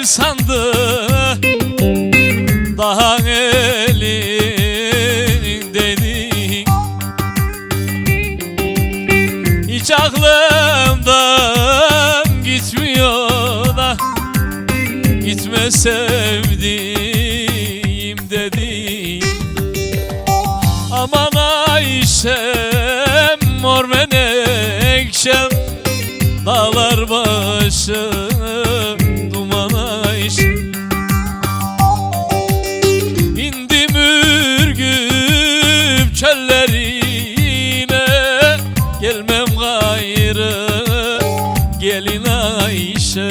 bir sandı. Daha elindeydi Hiç aklımdan gitmiyor da Gitme sevdiğim dedi. Aman Ayşem ürgüp çöllerine Gelmem gayrı gelin Ayşem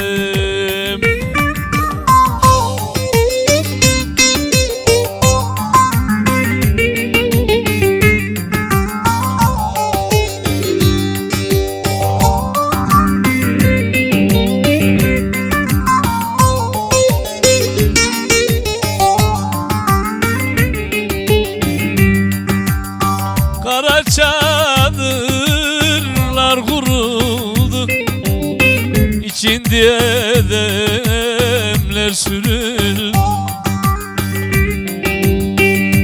İçinde demler sürüldü.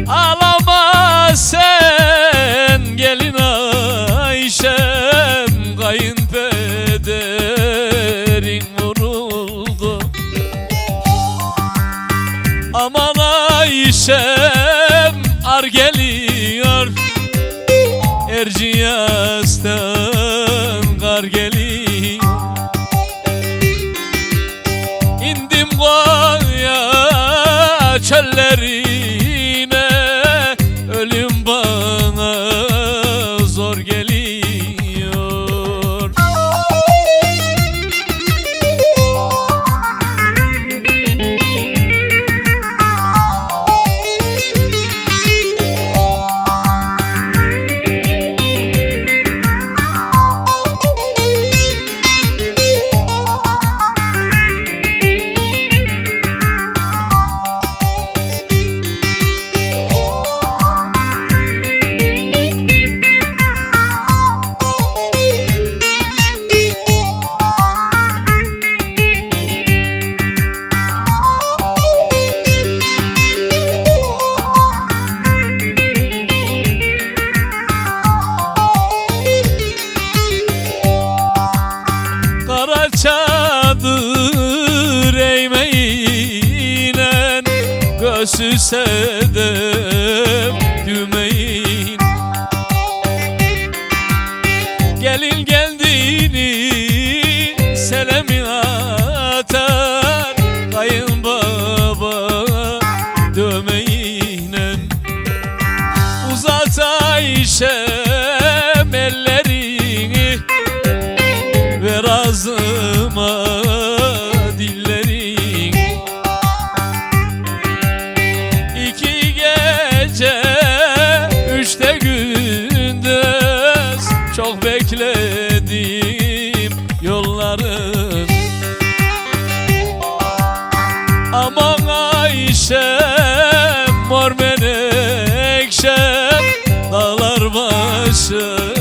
Ağlama sen gelin Ayşem Kayınpederin vuruldu. Aman Ayşem ar geliyor. Erciyes'ten çöllerine Göğsü sedef dümeyin Gelin geldiğini selemi atar. Kayınbaba dömeyle Uzat Ayşem yolların Aman Ayşem mor menekşem Dağlar başı